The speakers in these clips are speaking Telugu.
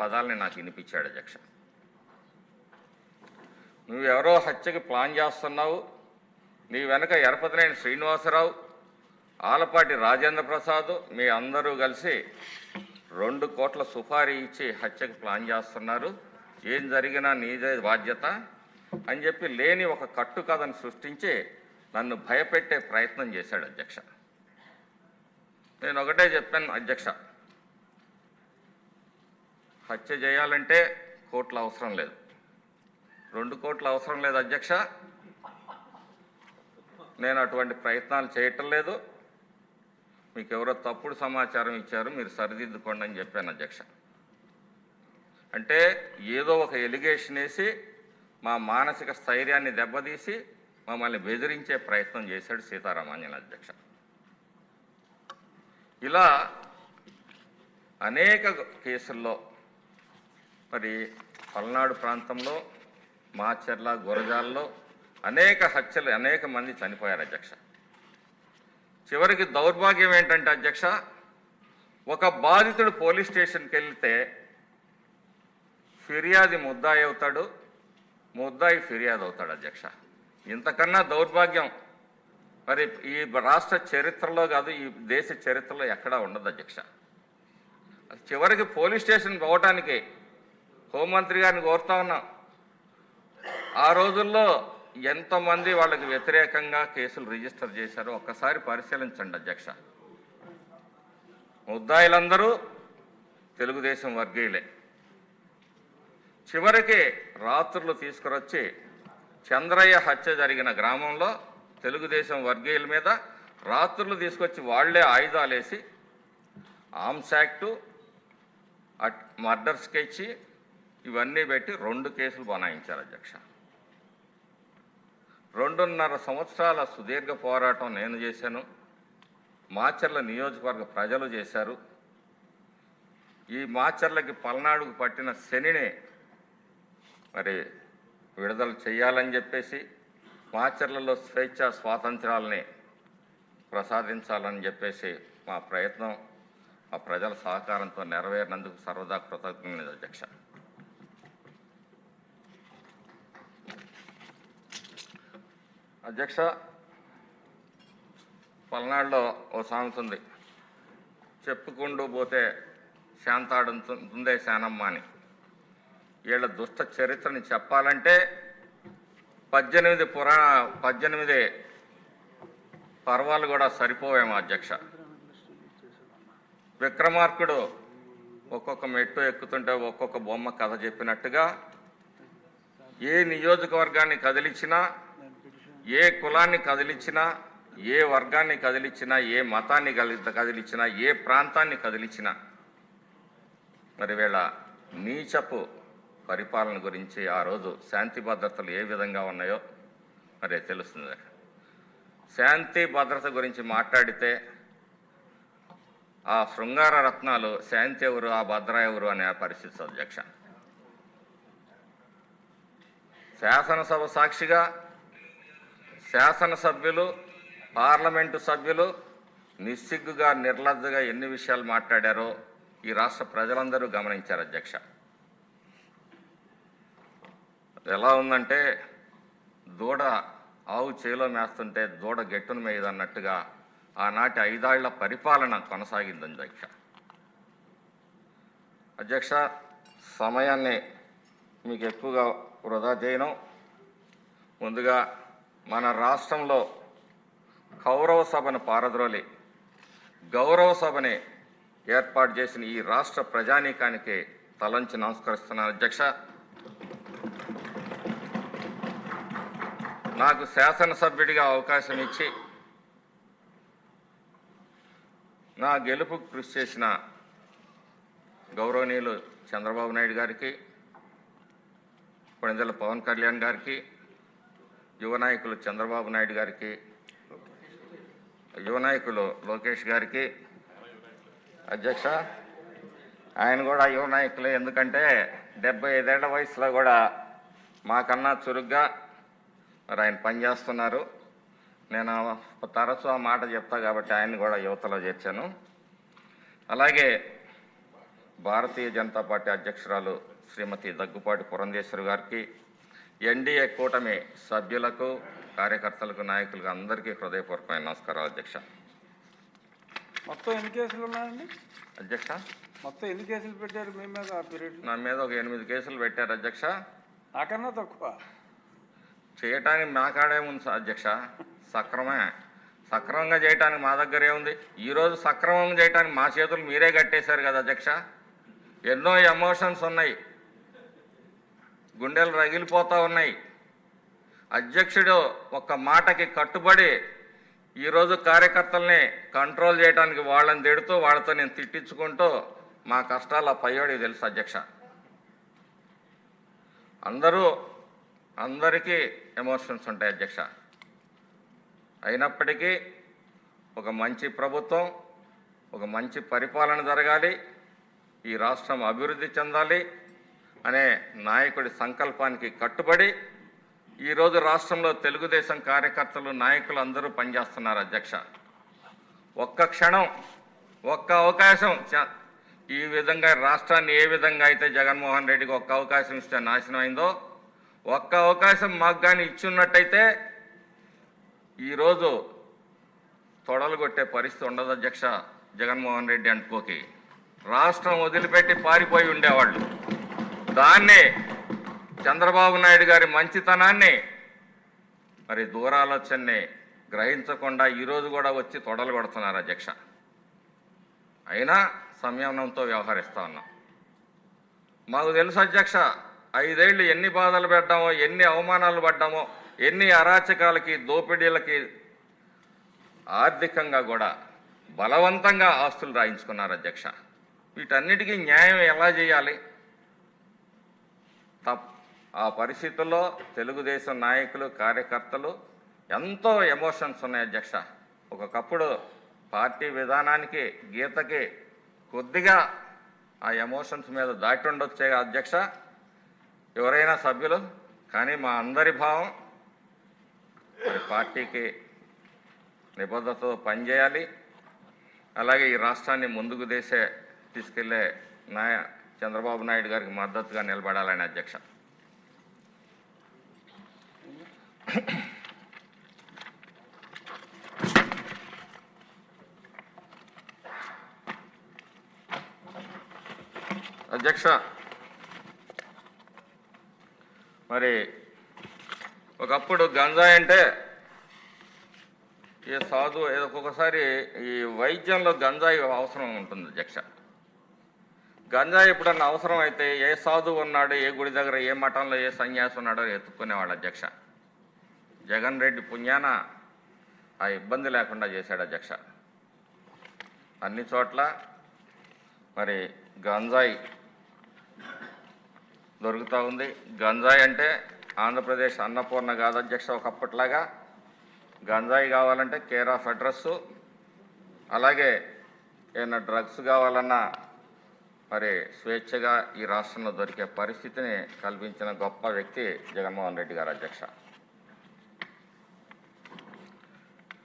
పదాలని నాకు వినిపించాడు అధ్యక్ష నువ్వెవరో హత్యకి ప్లాన్ చేస్తున్నావు? నీ వెనక ఎరపతినేని శ్రీనివాసరావు ఆలపాటి రాజేంద్ర ప్రసాద్ మీ అందరూ కలిసి రెండు కోట్ల సుపారీ ఇచ్చి హత్యకు ప్లాన్ చేస్తున్నారు. ఏం జరిగినా నీదే బాధ్యత అని చెప్పి లేని ఒక కట్టు కథను సృష్టించి నన్ను భయపెట్టే ప్రయత్నం చేశాడు అధ్యక్ష. నేను ఒకటే చెప్పాను అధ్యక్ష హత్య చేయాలంటే కోట్ల అవసరం లేదు. రెండు కోట్ల అవసరం లేదు అధ్యక్ష. నేను అటువంటి ప్రయత్నాలు చేయటం లేదు. మీకు ఎవరో తప్పుడు సమాచారం ఇచ్చారు మీరు సరిదిద్దుకోండి అని చెప్పాను అధ్యక్ష. అంటే ఏదో ఒక ఎలిగేషన్ వేసి మా మానసిక స్థైర్యాన్ని దెబ్బతీసి మమ్మల్ని బెదిరించే ప్రయత్నం చేశాడు సీతారామాన్యుల అధ్యక్ష. ఇలా అనేక కేసుల్లో మరి పల్నాడు ప్రాంతంలో మాచర్ల గురజాల్లో అనేక హత్యలు అనేక మంది చనిపోయారు అధ్యక్ష. చివరికి దౌర్భాగ్యం ఏంటంటే అధ్యక్ష ఒక బాధితుడు పోలీస్ స్టేషన్కి వెళ్తే ఫిర్యాది ముద్దాయి అవుతాడు ముద్దాయి ఫిర్యాదు అవుతాడు అధ్యక్ష. ఇంతకన్నా దౌర్భాగ్యం మరి ఈ రాష్ట్ర చరిత్రలో కాదు ఈ దేశ చరిత్రలో ఎక్కడా ఉండదు అధ్యక్ష. చివరికి పోలీస్ స్టేషన్ పోవటానికి హోంమంత్రి గారిని కోరుతా ఉన్నాం. ఆ రోజుల్లో ఎంతమంది వాళ్ళకి వ్యతిరేకంగా కేసులు రిజిస్టర్ చేశారో ఒక్కసారి పరిశీలించండి అధ్యక్ష. ముద్దాయిలందరూ తెలుగుదేశం వర్గీయులే. చివరికి రాత్రులు తీసుకురొచ్చి చంద్రయ్య హత్య జరిగిన గ్రామంలో తెలుగుదేశం వర్గీయుల మీద రాత్రులు తీసుకొచ్చి వాళ్ళే ఆయుధాలు వేసి arms act at murder sketch ఇవన్నీ పెట్టి రెండు కేసులు బనాయించారు అధ్యక్ష. రెండున్నర సంవత్సరాల సుదీర్ఘ పోరాటం నేను చేశాను. మాచర్ల నియోజకవర్గ ప్రజలు చేశారు. ఈ మాచర్లకి పల్నాడుకు పట్టిన శనినే మరి విడుదల చేయాలని చెప్పేసి మాచర్లలో స్వేచ్ఛ స్వాతంత్రాలని ప్రసాదించాలని చెప్పేసి మా ప్రయత్నం ఆ ప్రజల సహకారంతో నెరవేరినందుకు సర్వదా కృతజ్ఞత అధ్యక్ష. అధ్యక్ష పల్నాడులో ఓ సామెత ఉంది. చెప్పుకుంటూ పోతే శాంతాడుతుందే శానమ్మ అని. వీళ్ళ దుష్ట చరిత్రని చెప్పాలంటే పద్దెనిమిది పురాణ పద్దెనిమిది పర్వాలు కూడా సరిపోవేమో అధ్యక్ష. విక్రమార్కుడు ఒక్కొక్క మెట్టు ఎక్కుతుంటే ఒక్కొక్క బొమ్మ కథ చెప్పినట్టుగా ఏ నియోజకవర్గాన్ని కదిలించినా ఏ కులాన్ని కదిలించినా ఏ వర్గాన్ని కదిలించినా ఏ మతాన్ని కదిలించినా ఏ ప్రాంతాన్ని కదిలించినా మరి వేళ నీచపు పరిపాలన గురించి ఆ రోజు శాంతి భద్రతలు ఏ విధంగా ఉన్నాయో మరి తెలుస్తుంది. శాంతి భద్రత గురించి మాట్లాడితే ఆ శృంగార రత్నాలు శాంతి ఎవరు ఆ భద్ర ఎవరు అనే పరిస్థితి అధ్యక్ష శాసనసభ సాక్షిగా శాసనసభ్యులు పార్లమెంటు సభ్యులు నిస్సిగ్గుగా నిర్లజ్జగా ఎన్ని విషయాలు మాట్లాడారో ఈ రాష్ట్ర ప్రజలందరూ గమనించారు అధ్యక్ష. ఎలా ఉందంటే దూడ ఆవు చేలో మేస్తుంటే దూడ గెట్టును మేయదన్నట్టుగా ఆనాటి ఐదాళ్ళ పరిపాలన కొనసాగింది అధ్యక్ష. అధ్యక్ష సమయాన్ని మీకు ఎక్కువగా వృధా చేయను. ముందుగా మన రాష్ట్రంలో కౌరవ సభను పారద్రోలి గౌరవ సభని ఏర్పాటు చేసిన ఈ రాష్ట్ర ప్రజానీకానికి తలంచి నమస్కరిస్తున్నాను. అధ్యక్ష నాకు శాసనసభ్యుడిగా అవకాశం ఇచ్చి నా గెలుపు కృషి చేసిన గౌరవనీయులు చంద్రబాబు నాయుడు గారికి కొణిదెల పవన్ కళ్యాణ్ గారికి యువ నాయకులు చంద్రబాబు నాయుడు గారికి యువ నాయకులు లోకేష్ గారికి అధ్యక్ష ఆయన కూడా యువ నాయకులే. ఎందుకంటే డెబ్బై ఐదేళ్ళ వయసులో కూడా మాకన్నా చురుగ్గా మరి ఆయన పనిచేస్తున్నారు. నేను తరచూ ఆ మాట చెప్తా కాబట్టి ఆయన కూడా యువతలో చేర్చాను. అలాగే భారతీయ జనతా పార్టీ అధ్యక్షురాలు శ్రీమతి దగ్గుపాటి పురంధేశ్వరి గారికి ఎన్డీఏ కూటమి సభ్యులకు కార్యకర్తలకు నాయకులకు అందరికీ హృదయపూర్వకమైన నమస్కారాలు అధ్యక్ష. మొత్తం ఎన్ని కేసులు ఉన్నాయండి? అధ్యక్ష? మొత్తం ఎన్ని కేసులు పెట్టారు మీ మీద ఆ పీరియడ్? నా మీద ఒక ఎనిమిది కేసులు పెట్టారు అధ్యక్ష. నాకన్నా తక్కువ. చేయటానికి మా కాడేముంది స- అధ్యక్ష. సక్రమే. సక్రమంగా చేయటానికి మా దగ్గర ఏముంది ఈరోజు సక్రమంగా చేయటానికి మా చేతులు మీరే కట్టేశారు కదా అధ్యక్ష. ఎన్నో ఎమోషన్స్ ఉన్నాయి. గుండెలు రగిలిపోతూ ఉన్నాయి. అధ్యక్షుడు ఒక మాటకి కట్టుబడి ఈరోజు కార్యకర్తల్ని కంట్రోల్ చేయడానికి వాళ్ళని తిడుతూ వాళ్ళతో నేను తిట్టించుకుంటూ మా కష్టాలు ఆ పయ్యోడికి తెలుసు అధ్యక్ష. అందరూ అందరికీ ఎమోషన్స్ ఉంటాయి అధ్యక్ష. అయినప్పటికీ ఒక మంచి ప్రభుత్వం ఒక మంచి పరిపాలన జరగాలి. ఈ రాష్ట్రం అభివృద్ధి చెందాలి. అనే నాయకుడి సంకల్పానికి కట్టుబడి ఈరోజు రాష్ట్రంలో తెలుగుదేశం కార్యకర్తలు నాయకులు అందరూ పనిచేస్తున్నారు అధ్యక్ష. ఒక్క క్షణం ఒక్క అవకాశం చ- ఈ విధంగా రాష్ట్రాన్ని ఏ విధంగా అయితే జగన్మోహన్ రెడ్డికి ఒక్క అవకాశం ఇస్తే నాశనం అయిందో ఒక్క అవకాశం మాకు కానీ ఇచ్చున్నట్టయితే ఈరోజు తొడలు కొట్టే పరిస్థితి ఉండదు అధ్యక్ష జగన్మోహన్ రెడ్డి అనుకోకి రాష్ట్రం వదిలిపెట్టి పారిపోయి ఉండేవాళ్ళు. దాన్నే చంద్రబాబు నాయుడు గారి మంచితనాన్ని మరి దూరాలోచనని గ్రహించకుండా ఈరోజు కూడా వచ్చి తొడలు కొడుతున్నారు అధ్యక్ష. అయినా సంయమనంతో వ్యవహరిస్తా ఉన్నాం. మాకు తెలుసు అధ్యక్ష ఐదేళ్ళు ఎన్ని బాధలు పెట్టామో ఎన్ని అవమానాలు పడ్డామో ఎన్ని అరాచకాలకి దోపిడీలకి ఆర్థికంగా కూడా బలవంతంగా ఆస్తులు రాయించుకున్నారు అధ్యక్ష. వీటన్నిటికీ న్యాయం ఎలా చేయాలి? తప్ ఆ పరిస్థితుల్లో తెలుగుదేశం నాయకులు కార్యకర్తలు ఎంతో ఎమోషన్స్ ఉన్నాయి అధ్యక్ష. ఒకప్పుడు పార్టీ విధానానికి గీతకి కొద్దిగా ఆ ఎమోషన్స్ మీద దాటి ఉండొచ్చే అధ్యక్ష. ఎవరైనా సభ్యులు కానీ మా అందరి భావం మరి పార్టీకి నిబద్ధతతో పనిచేయాలి. అలాగే ఈ రాష్ట్రాన్ని ముందుకు దేశే తీసుకెళ్ళే నాయ చంద్రబాబు నాయుడు గారికి మద్దతుగా నిలబడాలని అధ్యక్ష. అధ్యక్ష మరి ఒకప్పుడు గంజాయి అంటే ఏ సాధు ఏదో ఒక్కొక్కసారి ఈ వైద్యంలో గంజాయి అవసరం ఉంటుంది అధ్యక్ష. గంజా ఎప్పుడన్నా అవసరం అయితే ఏ సాధువు ఉన్నాడు ఏ గుడి దగ్గర ఏ మఠంలో ఏ సన్యాసి ఉన్నాడో ఎత్తుక్కునేవాడు అధ్యక్ష జగన్ రెడ్డి పుణ్యాన ఆ ఇబ్బంది లేకుండా చేశాడు అధ్యక్ష అన్ని చోట్ల మరి గంజాయి దొరుకుతూ ఉంది. గంజాయి అంటే ఆంధ్రప్రదేశ్ అన్నపూర్ణ కాదు అధ్యక్ష ఒకప్పట్లాగా. గంజాయి కావాలంటే కేర్ ఆఫ్ అడ్రస్సు. అలాగే ఏమైనా డ్రగ్స్ కావాలన్నా మరి స్వేచ్ఛగా ఈ రాష్ట్రంలో దొరికే పరిస్థితిని కల్పించిన గొప్ప వ్యక్తి జగన్మోహన్ రెడ్డి గారు అధ్యక్ష.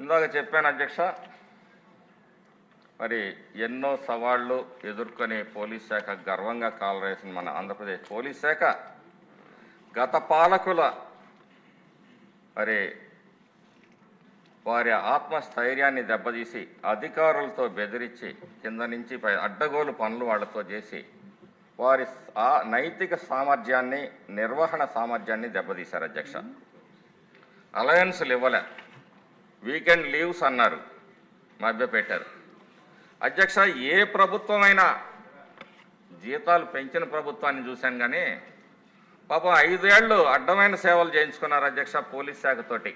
ఇందాక చెప్పాను అధ్యక్ష మరి ఎన్నో సవాళ్ళు ఎదుర్కొని పోలీస్ శాఖ గర్వంగా కాలరేసిన మన ఆంధ్రప్రదేశ్ పోలీస్ శాఖ. గత పాలకుల మరి వారి ఆత్మస్థైర్యాన్ని దెబ్బతీసి అధికారులతో బెదిరించి కింద నుంచి పై అడ్డగోలు పనులు వాళ్ళతో చేసి వారి ఆ నైతిక సామర్థ్యాన్ని నిర్వహణ సామర్థ్యాన్ని దెబ్బతీశారు అధ్యక్ష. అలయన్స్లు ఇవ్వలే వీకెండ్ లీవ్స్ అన్నారు మభ్యపెట్టారు. అధ్యక్ష ఏ ప్రభుత్వమైనా జీతాలు పెంచిన ప్రభుత్వాన్ని చూశాను కానీ పాపం ఐదేళ్ళు అడ్డమైన సేవలు చేయించుకున్నారు అధ్యక్ష పోలీస్ శాఖతోటి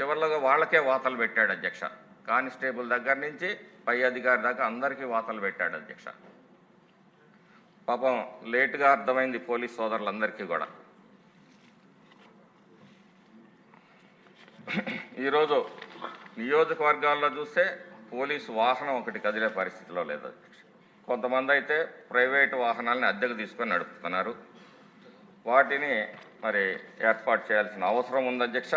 చివరిలో వాళ్ళకే వాతలు పెట్టాడు అధ్యక్ష. కానిస్టేబుల్ దగ్గర నుంచి పై అధికారి దాకా అందరికీ వాతలు పెట్టాడు అధ్యక్ష. పాపం లేటుగా అర్థమైంది పోలీస్ సోదరులందరికీ కూడా. ఈరోజు నియోజకవర్గాల్లో చూస్తే పోలీసు వాహనం ఒకటి కదిలే పరిస్థితిలో లేదు అధ్యక్ష. కొంతమంది అయితే ప్రైవేటు వాహనాలని అద్దెకు తీసుకొని నడుపుతున్నారు. వాటిని మరి ఏర్పాటు చేయాల్సిన అవసరం ఉంది అధ్యక్ష.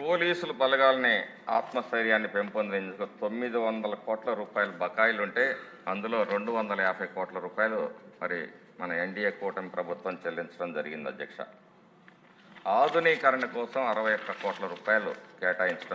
పోలీసులు బలగాలని ఆత్మస్థైర్యాన్ని పెంపొందించుకు తొమ్మిది వందల కోట్ల రూపాయల బకాయిలు ఉంటే అందులో రెండు వందల యాభై కోట్ల రూపాయలు మరి మన ఎన్డీఏ కూటమి ప్రభుత్వం చెల్లించడం జరిగింది అధ్యక్ష. ఆధునీకరణ కోసం అరవై ఒక్క కోట్ల రూపాయలు కేటాయించడం